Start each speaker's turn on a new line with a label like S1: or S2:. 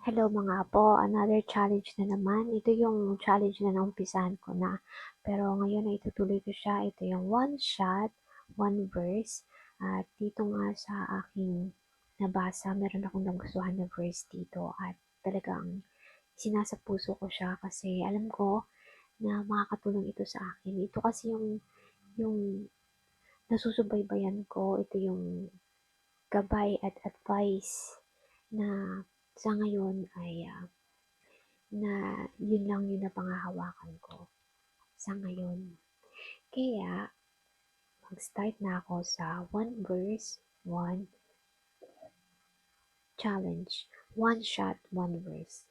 S1: Hello mga apo, another challenge na naman. Ito yung challenge na naumpisahan ko na. Pero ngayon ay itutuloy ko siya. Ito yung one shot, one verse. At dito nga sa aking nabasa, meron akong nagustuhan na verse dito. At talagang sinasa puso ko siya kasi alam ko na makakatulong ito sa akin. Ito kasi yung, yung nasusubaybayan ko. Ito yung gabay at advice na sa ngayon ay ah, na yun lang yung napangahawakan ko sa ngayon. Kaya, mag-start na ako sa one verse, one challenge, one shot, one verse.